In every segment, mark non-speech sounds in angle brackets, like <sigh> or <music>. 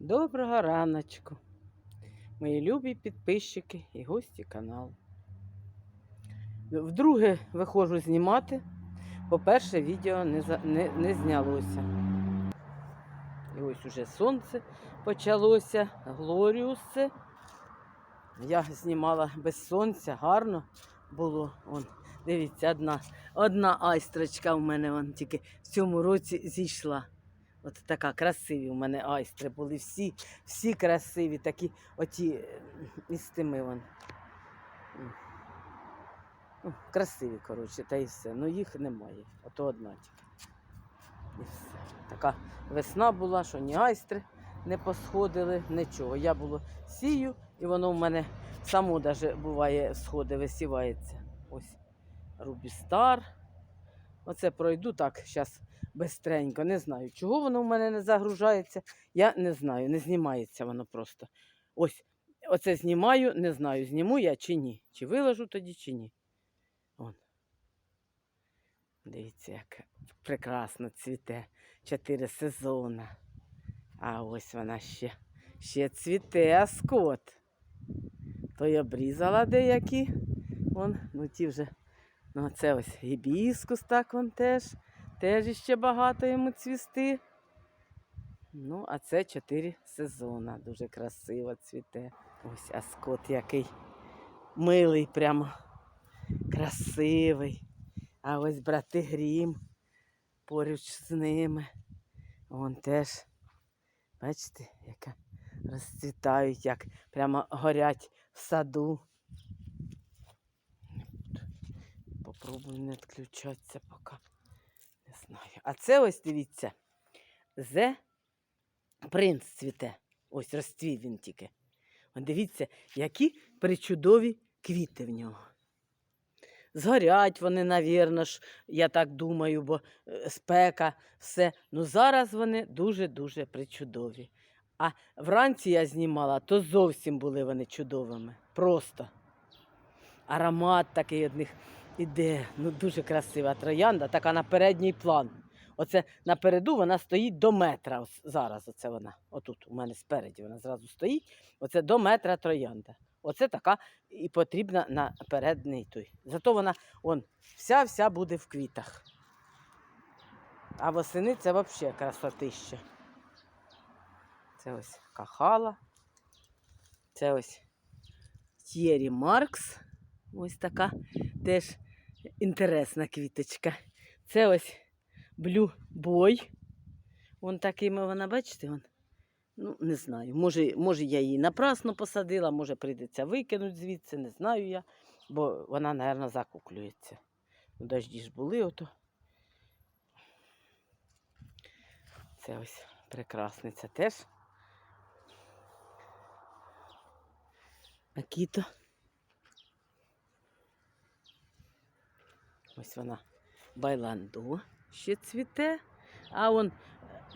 Доброго раночку, мої любі підписчики і гості каналу. Вдруге виходжу знімати. По-перше, відео не, за- не, не знялося. І ось уже сонце почалося, Глоріусе. Я знімала без сонця, гарно було. Вон, дивіться, одна, одна айстрочка в мене вон, тільки в цьому році зійшла. От така красиві у мене айстри були всі, всі красиві, такі оті із тими вон. Ну, красиві, коротше, та і все. Ну їх немає. Ото одна тільки. І все. Така весна була, що ні айстри не посходили, нічого. Я було сію, і воно в мене само даже буває сходи, висівається. Ось Рубістар. Оце пройду так зараз бистренько. Не знаю, чого воно в мене не загружається. Я не знаю, не знімається воно просто. Ось, оце знімаю, не знаю, зніму я чи ні. Чи виложу тоді, чи ні. Вон. Дивіться, як прекрасно цвіте. Чотири сезони. А ось вона ще, ще цвіте аскот. То я обрізала деякі. Вон, ну ті вже. Ну, це ось гібіскус, так вон теж. Теж іще багато йому цвісти. Ну, а це чотири сезони. Дуже красиво цвіте. Ось аскот який милий, прямо красивий. А ось брати Грім поруч з ними. Вон теж, бачите, яка розцвітають, як прямо горять в саду. Попробую не відключатися поки. Не знаю. А це ось дивіться. Зе принц цвіте. Ось розцвів він тільки. От дивіться, які причудові квіти в нього. Згорять вони, навірно ж, я так думаю, бо е, спека, все. Ну зараз вони дуже-дуже причудові. А вранці я знімала, то зовсім були вони чудовими. Просто. Аромат такий од них іде. Ну, дуже красива троянда, така на передній план. Оце напереду вона стоїть до метра. Ось зараз оце вона. Отут у мене спереді вона зразу стоїть. Оце до метра троянда. Оце така і потрібна на передній той. Зато вона он, вся-вся буде в квітах. А восени це взагалі красотища. Це ось кахала. Це ось Т'єрі Маркс. Ось така теж інтересна квіточка. Це ось Блю Бой. Вон такими вона, бачите, вон. Ну, не знаю. Може, може, я її напрасно посадила, може прийдеться викинути звідси, не знаю я, бо вона, мабуть, закуклюється. Ну, дожді ж були ото. Це ось прекрасниця теж. Акіто. Ось вона байланду ще цвіте. А он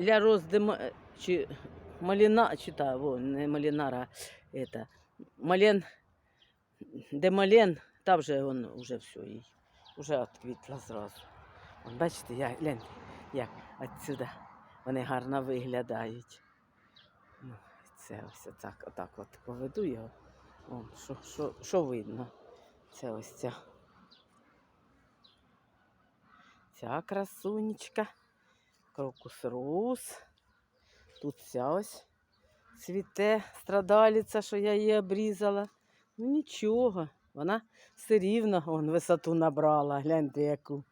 ля роз де ма- чи маліна, чи та, во, не малінара, это, мален, де мален, там вже он уже все, їй, уже відквітла зразу. Вон, бачите, я, гляньте, як отсюда вони гарно виглядають. Ну, це ось отак, отак от поведу його. О, що видно? Це ось ця. Ця красунечка. Крокус роз. Тут ця ось цвіте страдалиця, що я її обрізала. Ну нічого, вона все рівно вон, висоту набрала. Гляньте яку.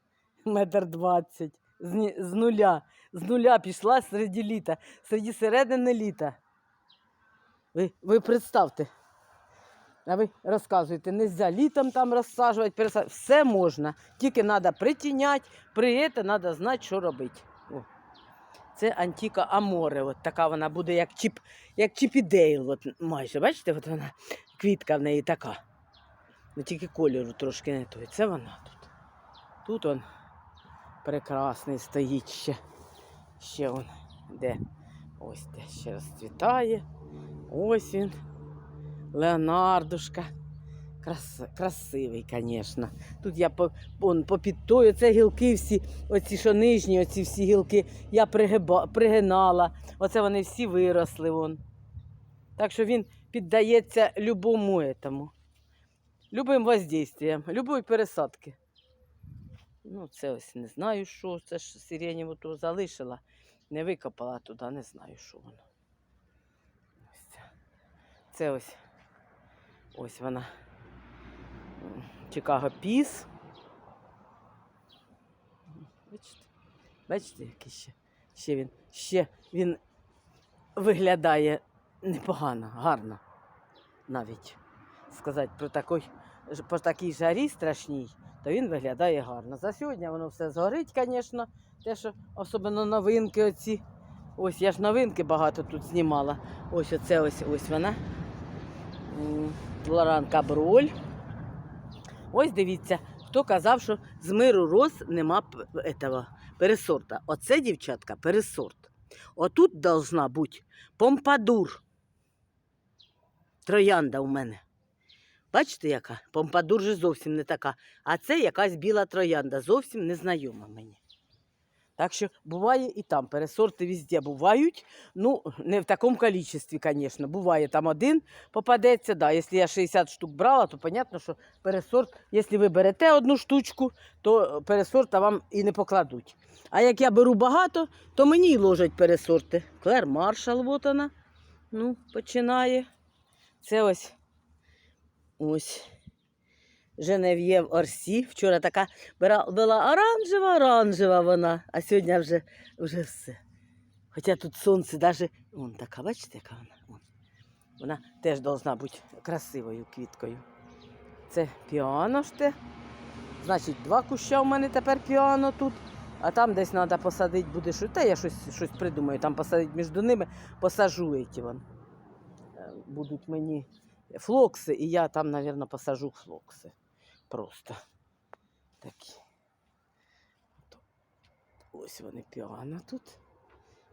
Метр двадцять. З, з нуля. З нуля пішла серед літа, серед середини літа. Ви, ви представте. А ви розказуєте, не можна літом там розсаджувати, пересаджувати. Все можна. Тільки треба притіняти, при треба знати, що робити. О. Це Антіка Аморе. От така вона буде, як чіп, як чіпідейл. От майже. Бачите, от вона квітка в неї така. Ну, тільки кольору трошки не той. Це вона тут. Тут он прекрасний стоїть ще. Ще он де. Ось де ще розцвітає. Ось він. Леонардушка. Крас, красивий, звісно. Тут я по, попід тою, це гілки всі, оці що нижні, оці всі гілки, я пригиба, пригинала. Оце вони всі виросли. Вон. Так що він піддається любому этому. Любим воздействиям, любої пересадки. Ну, це ось не знаю, що. Це ж сиренєву ту залишила. Не викопала туди, не знаю, що воно. Це ось. Ось вона. Чикаго Піс. Бачите? Бачите, який ще? Ще він, ще він виглядає непогано, гарно. Навіть сказати про такий, по такій жарі страшній, то він виглядає гарно. За сьогодні воно все згорить, звісно. Те, що особливо новинки оці. Ось я ж новинки багато тут знімала. Ось оце ось ось вона. Лоран Каброль. Ось дивіться, хто казав, що з миру роз нема этого, пересорта. Оце, дівчатка, пересорт. Отут должна бути помпадур. Троянда у мене. Бачите, яка? Помпадур же зовсім не така. А це якась біла троянда, зовсім незнайома мені. Так що буває і там. Пересорти везде бувають. Ну, не в такому кількості, звісно. Буває там один попадеться. Да. Якщо я 60 штук брала, то зрозуміло, що пересорт, якщо ви берете одну штучку, то пересорта вам і не покладуть. А як я беру багато, то мені й ложать пересорти. Клер Маршал, от вона. Ну, починає. Це ось. Ось. Женев'єв Орсі. Вчора така була оранжева, оранжева вона, а сьогодні вже, вже все. Хоча тут сонце навіть. Вон така, бачите, яка вона? Вон. Вона теж повинна бути красивою квіткою. Це піано ж те. Значить, два куща у мене тепер піано тут. А там десь треба посадити буде що. Та я щось, щось придумаю. Там посадити між ними, посажу ці вон. Е, Будуть мені флокси, і я там, мабуть, посажу флокси. Просто такі. Ось вони піано тут.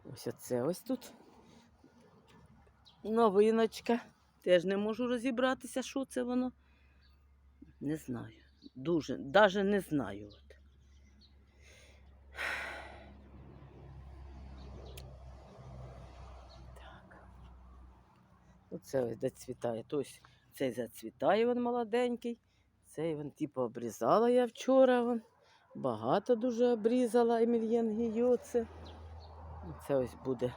Ось оце ось тут. Новиночка. Теж не можу розібратися, що це воно. Не знаю. Дуже, навіть не знаю. От. Так. Оце ось зацвітає. Тобто цей зацвітає він молоденький. Цей він типу обрізала я вчора. Вон. Багато дуже обрізала Емельєн Гійоце. Це ось буде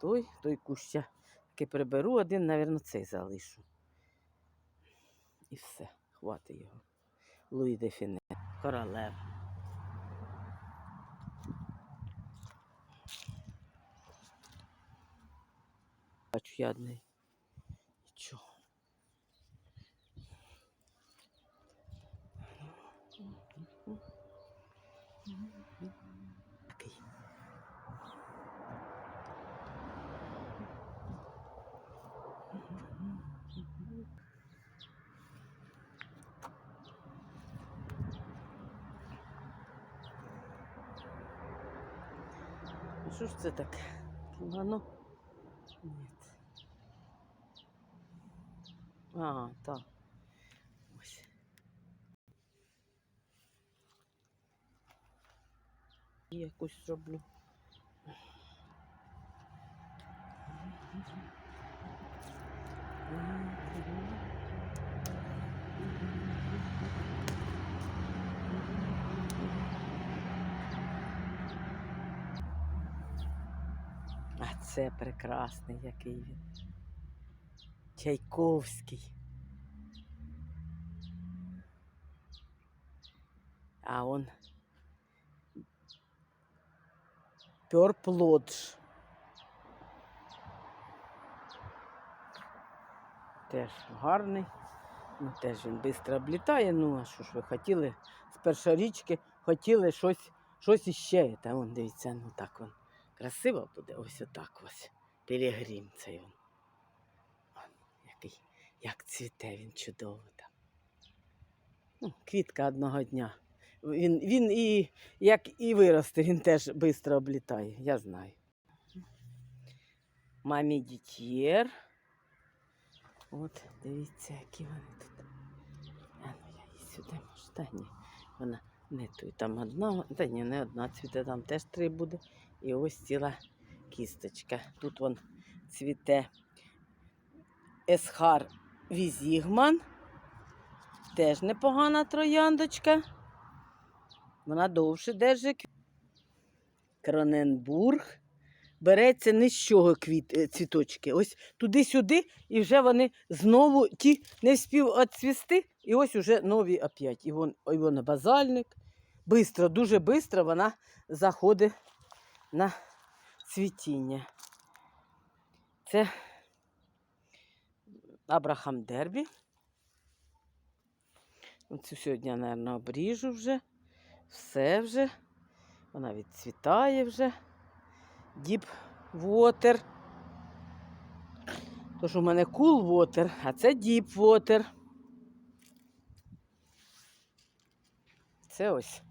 той, той куща. Який приберу, один, мабуть, цей залишу. І все, хватить його. Луї де Фіне. Королева. Бачу я одний. Нічого. Такий. Ну, Що ж це таке? Кімоно? Ні. А, так. І Якусь зроблю. А це прекрасний, який він. Чайковський. А он Пёрплодж. Теж гарний. Ну, теж він швидко облітає. Ну, а що ж ви хотіли з першорічки, хотіли щось, щось іще. Та вон, дивіться, ну так он. Красиво буде. Ось отак ось. Пілігрім цей он. Який, як цвіте він чудово там. Ну, квітка одного дня. Він, він і як і виросте, він теж швидко облітає, я знаю. Мамі дітєр. От, дивіться, які вони тут. сюди може. Та ні, вона не той. Там одна, та ні, не одна цвіте, там теж три буде. І ось ціла кісточка. Тут вон цвіте Есхар Візігман. Теж непогана трояндочка. Вона довше держить. Кроненбург. Береться не з чого квіт, е, цвіточки. Ось туди-сюди, і вже вони знову ті не вспів відцвісти, і ось уже нові опять. І вон, і вон базальник. Бистро, дуже швидко вона заходить на цвітіння. Це Абрахам Дербі. Оцю сьогодні, я, мабуть, обріжу вже. Все вже. Вона відцвітає вже. Діп Water. Тож у мене Cool Water, а це Deep Water. Це ось.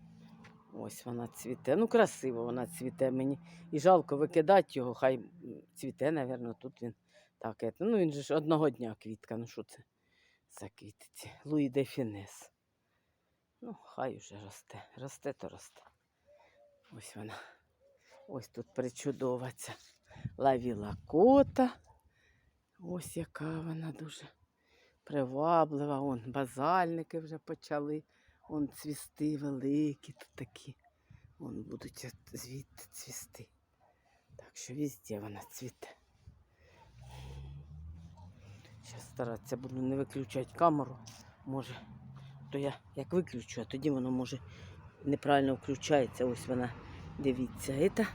Ось вона цвіте. Ну, красиво вона цвіте мені. І жалко викидати його, хай цвіте, напевно, тут він так. Ну, він же ж одного дня квітка. Ну що це за квітці? Луї де Фінес. Ну, хай уже росте. Росте, то росте. Ось вона. Ось тут причудова лавіла кота. Ось яка вона дуже приваблива. Вон базальники вже почали. Вон цвісти великі тут такі. Вон будуть звідти цвісти. Так що везде вона цвіте. Зараз старатися буду не виключати камеру. Може, то я як виключу, а тоді воно може неправильно включається. Ось вона. Дивіться, це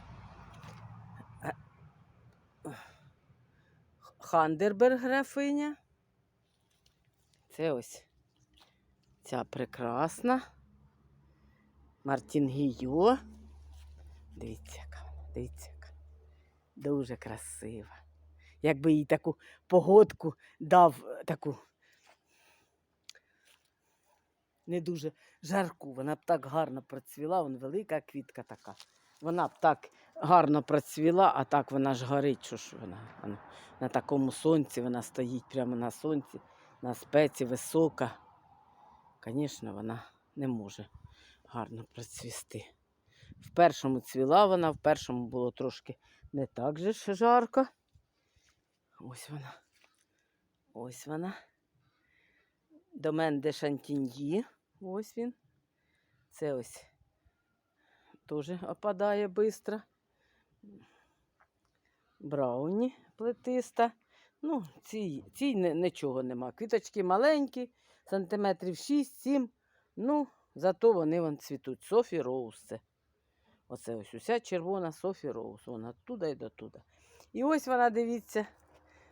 Хандерберг графиня. Це ось ця прекрасна. Мартін Гійо. Дивіться, яка вона, дивіться, яка. Дуже красива. Якби їй таку погодку дав таку не дуже жарку, вона б так гарно процвіла, вон велика квітка така. Вона б так гарно процвіла, а так вона ж горить. Що ж вона? На такому сонці вона стоїть прямо на сонці, на спеці висока. Звісно, вона не може гарно процвісти. В першому цвіла вона, в першому було трошки не так же ж жарко. Ось вона. Ось вона. Домен де Шантіньї. Ось він. Це ось теж опадає швидко. Брауні плетиста. Ну, цій, цій нічого нема. Квіточки маленькі, сантиметрів 6-7. Ну, зато вони вон цвітуть. Софі Роуз це. Оце ось уся червона Софі Роуз. Вона туди і до туди. І ось вона, дивіться,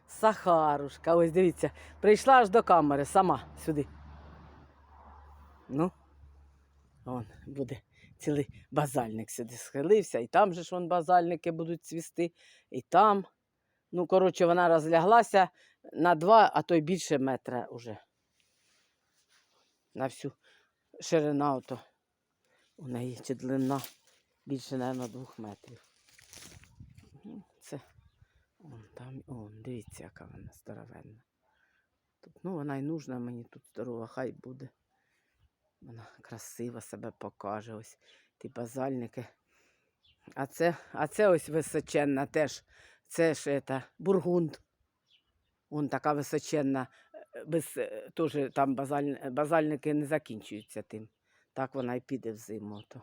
Сахарушка. Ось дивіться, прийшла аж до камери сама сюди. Ну, вон буде цілий базальник сюди схилився, і там же ж вон базальники будуть цвісти, і там. Ну, коротше, вона розляглася на два, а то й більше метра уже. На всю ширина ото у неї чи длина більше, мабуть, двох метрів. Ну, Це он там, он, дивіться, яка вона здоровенна. Тут, ну, вона й нужна мені тут здорова, хай буде. Вона красиво себе покаже. Ось ті базальники. А це, а це ось височенна теж. Це ж это, бургунд. Вон така височенна. Без, е, теж там базаль, базальники не закінчуються тим. Так вона й піде в зиму. То.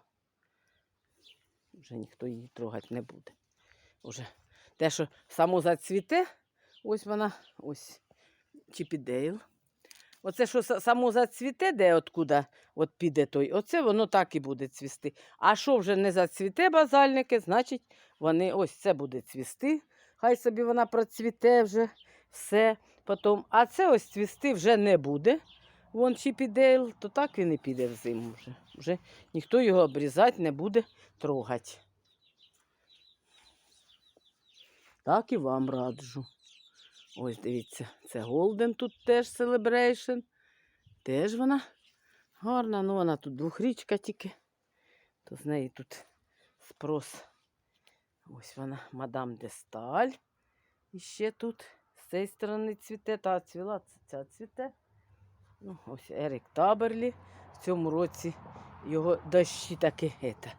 Вже ніхто її трогати не буде. Уже те, що само зацвіте, ось вона, ось Чіпідейл. Оце, що са- само зацвіте, де откуда от піде той, оце воно так і буде цвісти. А що вже не зацвіте базальники, значить вони ось це буде цвісти. Хай собі вона процвіте вже все. Потім. А це ось цвісти вже не буде. Вон Чіпідейл, то так він і піде в зиму вже. Вже ніхто його обрізати не буде трогати. Так і вам раджу. Ось дивіться, це Голден тут теж Celebration. Теж вона гарна, ну вона тут двохрічка тільки. То з неї тут спрос. Ось вона, мадам де Сталь. І ще тут цієї сторони цвіте, та цвіла, ця цвіте. Ну, ось Ерік Таберлі. В цьому році його дощі таки гета.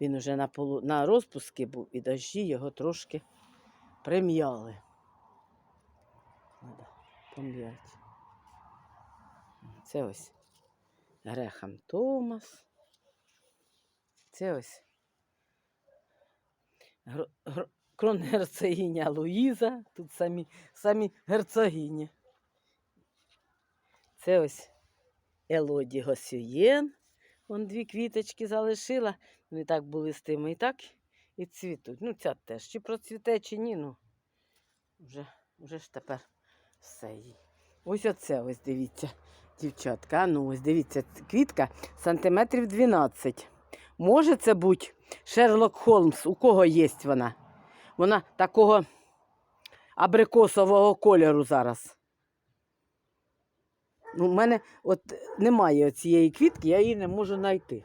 Він уже на, полу, на розпуски був, і дощі його трошки прим'яли. Це ось Грехам Томас. Це ось гро- кронгерцогиня Луїза. Тут самі, самі герцогині. Це ось Елоді Госюєн. Вон дві квіточки залишила. Вони так були з тими і так і цвітуть. Ну, ця теж. Чи процвіте, чи ні, ну вже, вже ж тепер все їй. Ось оце, ось дивіться, дівчатка. Ну, ось дивіться, квітка сантиметрів 12. Може це бути Шерлок Холмс, у кого є вона? Вона такого абрикосового кольору зараз. Ну, У мене от немає цієї квітки, я її не можу знайти.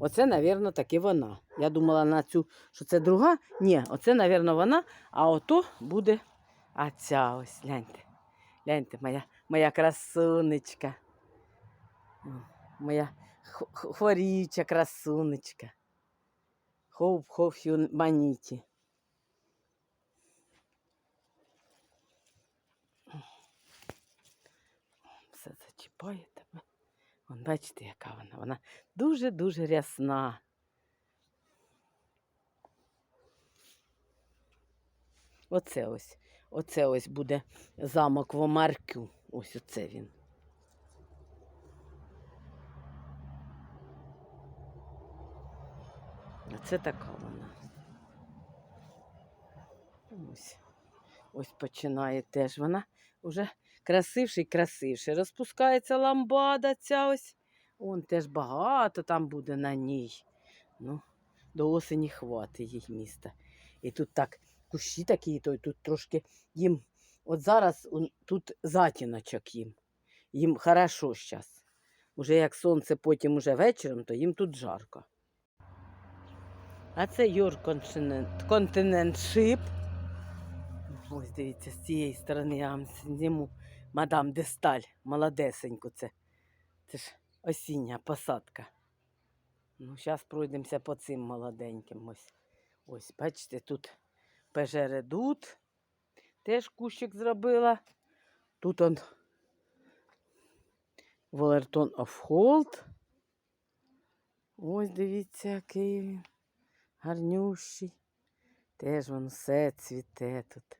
Оце, мабуть, таки вона. Я думала на цю, що це друга. Ні, оце, мабуть, вона, а ото буде а ця ось. Гляньте. Гляньте, моя, моя красунечка. Моя х- х- красунечка. Хоп, хоп, маніті. Все зачіпає тебе. Вон, бачите, яка вона. Вона дуже-дуже рясна. Оце ось. Оце ось буде замок в Омаркю. Ось оце він. Оце така вона. Ось. Ось починає теж вона вже красивше і красивше. Розпускається ламбада ця ось. Он теж багато там буде на ній. Ну, до осені хватить їй міста. І тут так кущі такі, то тут трошки їм. От зараз он, тут затіночок їм. Їм хорошо зараз. Уже як сонце потім уже вечором, то їм тут жарко. А це Йор континент, континент шип. Ось дивіться, з цієї сторони я вам зніму мадам Десталь, молодесеньку це. Це ж осіння посадка. Ну, зараз пройдемося по цим молоденьким. Ось, ось бачите, тут пежередут. Теж кущик зробила. Тут он Волертон оф Холд. Ось дивіться, який він. Гарнющий. Теж воно все цвіте тут.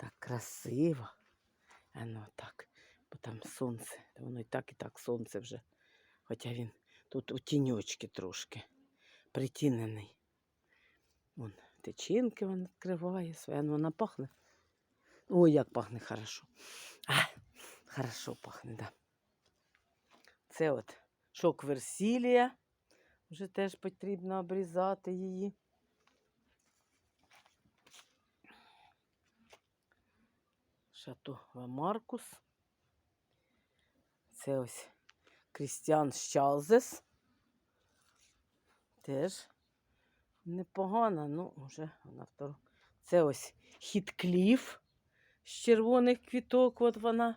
Так красиво. А ну так, бо там сонце. Воно і так, і так сонце вже. Хоча він тут у тіньочки трошки притінений. Вон тичинки він відкриває своє. Ну, вона пахне. Ой, як пахне хорошо. А, хорошо пахне, да. Це от шок Версілія. Вже теж потрібно обрізати її. Шато Маркус. Це ось Крістіан Щалзес. Теж непогана, ну, вже вона второ. Це ось Хіткліф з червоних квіток, от вона.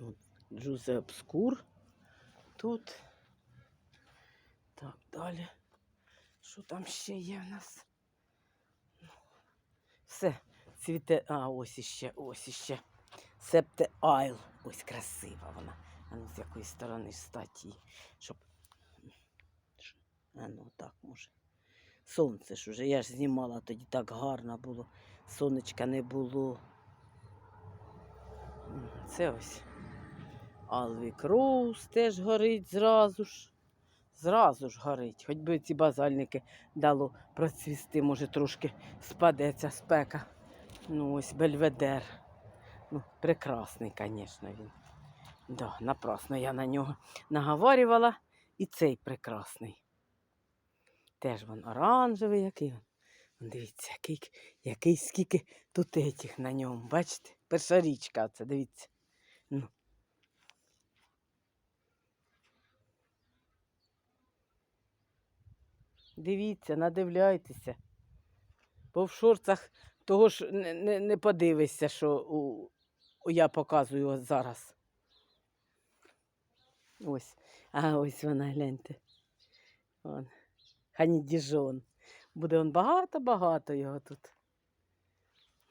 От Джузе Обскур тут. Так, далі. Що там ще є в нас? Ну, Все, цвіте. А, ось іще, ось іще. Септе Айл. Ось красива вона. А ну з якої сторони стати її, щоб. А ну так може. Сонце ж уже. Я ж знімала тоді так гарно було. Сонечка не було. Це ось. Алвік Роуз теж горить зразу ж. Зразу ж горить. Хоч би ці базальники дало процвісти, може трошки спаде ця спека. Ну, ось бельведер. Ну, прекрасний, звісно, він. Да, напрасно я на нього наговорювала. І цей прекрасний. Теж він оранжевий, який. Дивіться, який, який скільки тут етіх на ньому. Бачите? Перша річка, це дивіться. Ну. Дивіться, надивляйтеся. Бо в шорцах того ж не, не, не подивишся, що у, у- я показую зараз. Ось. А ось вона, гляньте. Вон. Хані Діжон. Буде он багато-багато його тут.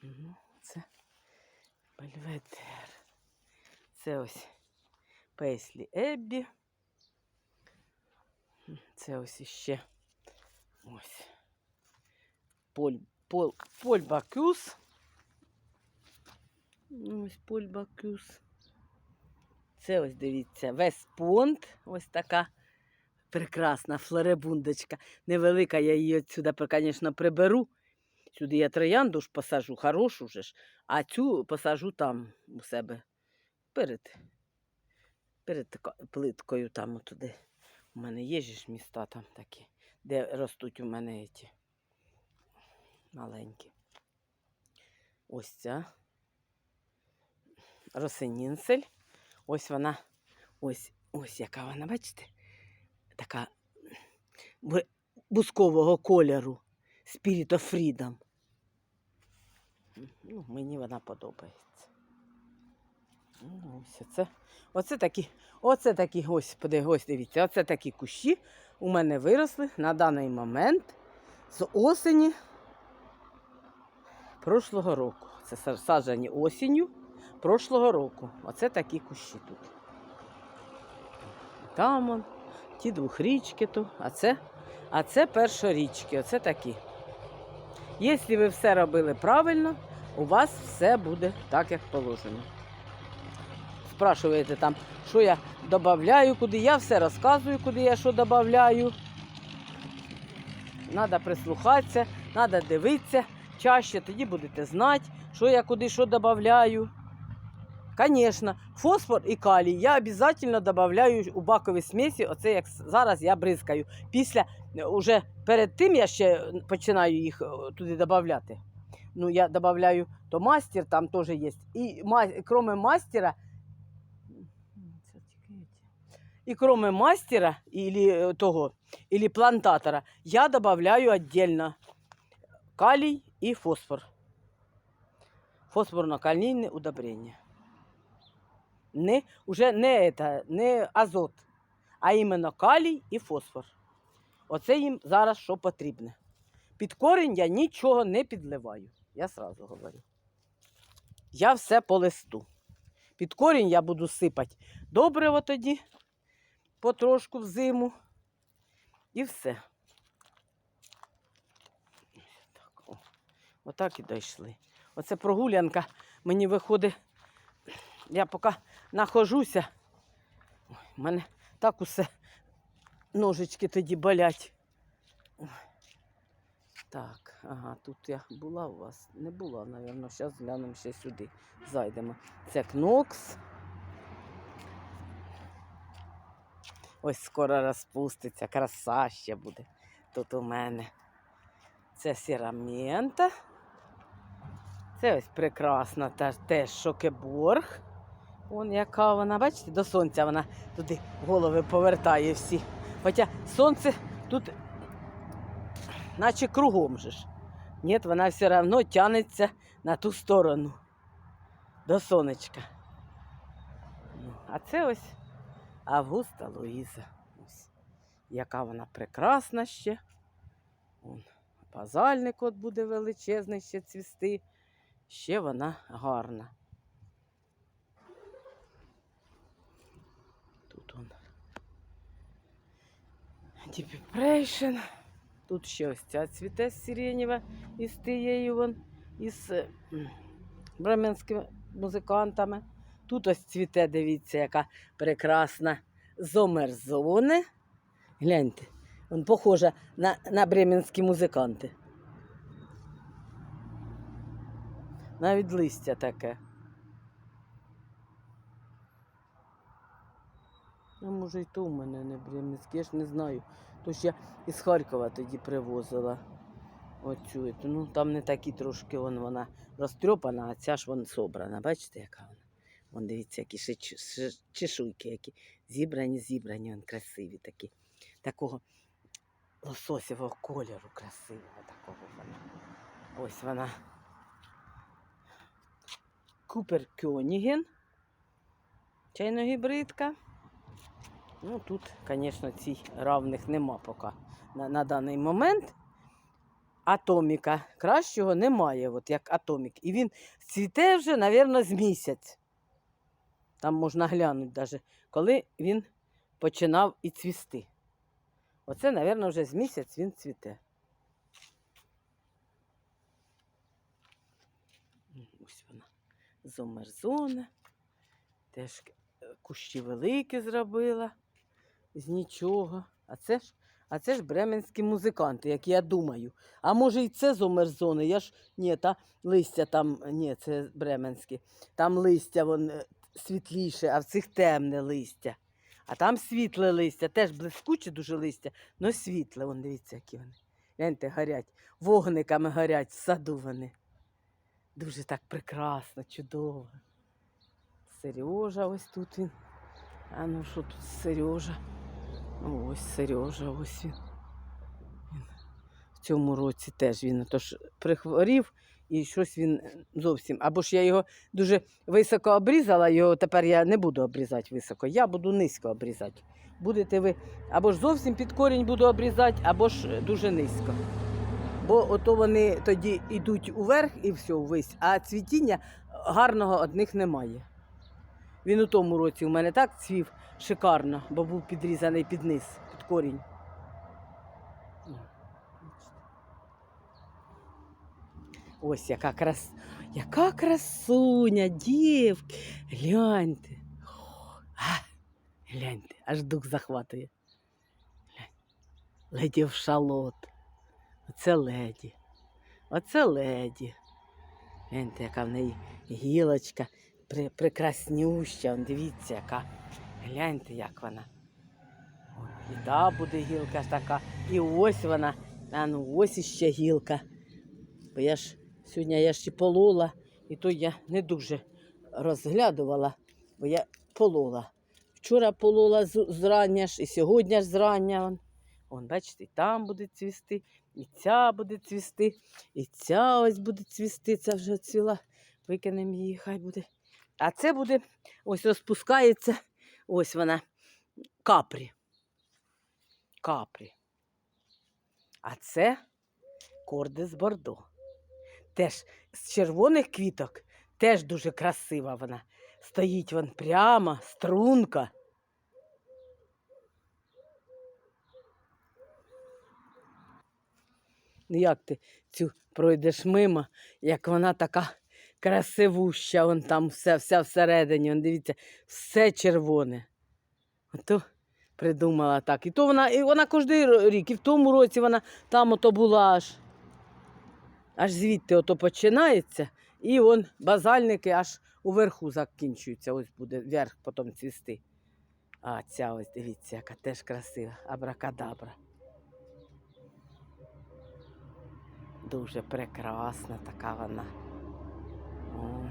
Ну, це Бельведер. Це ось Пейслі Еббі. Це ось іще. Ось. Поль, Пол, Поль Бакюс. Ось Поль Бакюс. Це ось дивіться, Веспонт. Ось така прекрасна флоребундочка. Невелика, я її отсюди, звісно, приберу. Сюди я троянду ж посажу, хорошу же ж, а цю посажу там у себе перед, перед плиткою там туди. У мене є ж міста там такі, де ростуть у мене ці маленькі. Ось ця росинінсель. Ось вона, ось, ось яка вона, бачите? Така бу- бускового кольору. Spirit of Freedom. Ну, мені вона подобається. Ну, Ось оце. Оце такі, оце такі, ось, ось дивіться, оце такі кущі у мене виросли на даний момент з осені прошлого року. Це са- саджані осінню прошлого року. Оце такі кущі тут. Там он, ті двохрічки тут, а це, а це першорічки, оце такі. Якщо ви все робили правильно, у вас все буде так, як положено. Спрашуєте там, що я додаю, куди я все розказую, куди я що додаю. Треба прислухатися, треба дивитися чаще, тоді будете знати, що я куди що додаю. Звісно, фосфор і калій я обов'язково додаю у бакові смісі, оце як зараз я бризкаю. Після, уже перед тим я ще починаю їх е, туди додати. Ну, я додаю, то мастер там теж є. І кроме мастера, це тільки і кроме мастера или е, того, или плантатора, я додаю віддільно калій і фосфор. Фосфорно-калійне удобрення. Не, уже не, это, не азот, а іменно калій і фосфор. Оце їм зараз що потрібне. Під корінь я нічого не підливаю. Я сразу говорю. Я все по листу. Під корінь я буду сипати добриво тоді, потрошку в зиму. І все. Так, о. Отак і дійшли. Оце прогулянка мені виходить. Я поки нахожуся. Ой, мене так усе ножички тоді болять. Так, ага, тут я була у вас. Не була, мабуть. Зараз глянемо ще сюди. Зайдемо. Це кнокс. Ось скоро розпуститься, краса ще буде тут у мене. Це сірамента. Це ось прекрасна та, теж шокеборг. Вон яка вона, бачите, до сонця вона туди голови повертає всі. Хоча сонце тут наче кругом же ж. Ні, вона все одно тягнеться на ту сторону до сонечка. Ну, а це ось Августа Луїза. Ось. Яка вона прекрасна ще. Вон, базальник от буде величезний ще цвісти. Ще вона гарна. Тут он. Deep Тут ще ось ця цвіте сиренєва із тією вон, із бременськими музикантами. Тут ось цвіте, дивіться, яка прекрасна зомерзоне. Гляньте, він похожа на, на бременські музиканти. Навіть листя таке. А може, і то в мене не бременське, я ж не знаю. Тож я із Харкова тоді привозила оцю. Ну, там не такі трошки вон, вона розтрьопана, а ця ж вон собрана. Бачите, яка вона? Вон дивіться, які чешуйки, які зібрані, зібрані, вон красиві такі. Такого лососєвого кольору красивого такого вона. Ось вона Купер Кьоніген. Чайно-гібридка. Ну, тут, звісно, цих равних нема поки на, на даний момент. Атоміка кращого немає, от як атомік. І він цвіте вже, мабуть, з місяць. Там можна глянути, навіть, коли він починав і цвісти. Оце, мабуть, вже з місяць він цвіте. Ось вона. Зомерзона. Теж е, кущі великі зробила з нічого. А це ж, а це ж бременські музиканти, як я думаю. А може і це зомерзони? Я ж ні, та листя там, ні, це бременські. Там листя вон, е, світліше, а в цих темне листя. А там світле листя, теж блискуче дуже листя, але світле, вон дивіться, які вони. Гляньте, горять, вогниками горять в саду вони. Дуже так прекрасно, чудово. Сережа ось тут він. А ну що тут Сережа? Ось Сережа, ось він. він. В цьому році теж він тож прихворів і щось він зовсім. Або ж я його дуже високо обрізала, його тепер я не буду обрізати високо, я буду низько обрізати. Будете ви або ж зовсім під корінь буду обрізати, або ж дуже низько. Бо ото вони тоді йдуть уверх і все, ввись, а цвітіння гарного одних немає. Він у тому році у мене так цвів шикарно, бо був підрізаний під низ, під корінь. О, бачите. Ось яка крас... яка красуня, дівки. Гляньте. Гляньте, аж дух захватує. Глянь. Леді в шалот. Оце леді. Оце леді. Гляньте, яка в неї гілочка при, прекраснюща. Он, дивіться, яка. Гляньте, як вона. І та буде гілка така. І ось вона. А ну ось іще гілка. Бо я ж сьогодні я ще полола, і то я не дуже розглядувала, бо я полола. Вчора полола зрання ж, і сьогодні ж зрання. Вон, бачите, і там буде цвісти, і ця буде цвісти, і ця ось буде цвісти, це вже ціла. Викинемо її, хай буде. А це буде, ось розпускається, ось вона, капрі. Капрі. А це кордис бордо. Теж з червоних квіток, теж дуже красива вона. Стоїть вон прямо, струнка. Ну як ти цю пройдеш мимо, як вона така красивуща, вон там все, вся всередині, вон, дивіться, все червоне. Ото придумала так. І то вона, і вона кожен рік, і в тому році вона там ото була аж. Аж звідти ото починається, і он базальники аж уверху закінчуються. Ось буде вверх потім цвісти. А ця ось дивіться, яка теж красива. Абракадабра. Дуже прекрасна така вона. О.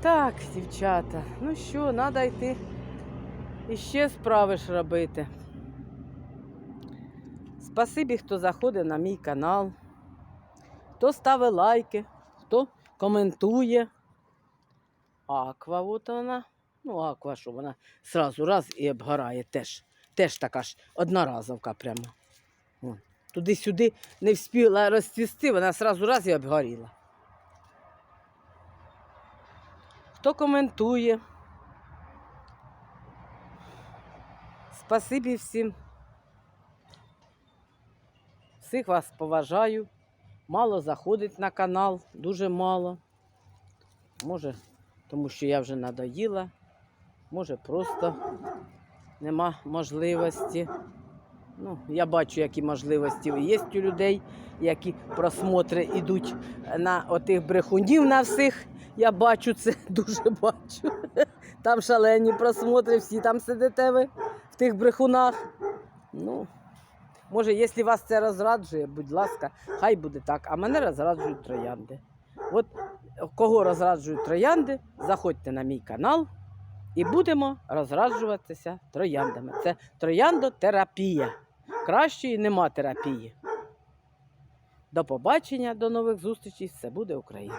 Так, дівчата, ну що, треба йти іще справи ж робити. Спасибі, хто заходить на мій канал, хто ставить лайки, хто коментує. Аква, от вона. Ну, аква, що вона сразу раз і обгорає теж. Теж така ж одноразовка прямо. Туди-сюди не встигла розцвісти, вона сразу раз і обгоріла. Хто коментує? Спасибі всім. Всіх вас поважаю. Мало заходить на канал, дуже мало. Може, тому що я вже надоїла, може, просто нема можливості. Ну, я бачу, які можливості є у людей, які просмотри йдуть на отих брехунів на всіх. Я бачу це, <laughs> дуже бачу. Там шалені просмотри, всі там сидите ви в тих брехунах. Ну, може, якщо вас це розраджує, будь ласка, хай буде так. А мене розраджують троянди. От кого розраджують троянди, заходьте на мій канал і будемо розраджуватися трояндами. Це трояндотерапія. Кращої нема терапії. До побачення, до нових зустрічей. Все буде Україна!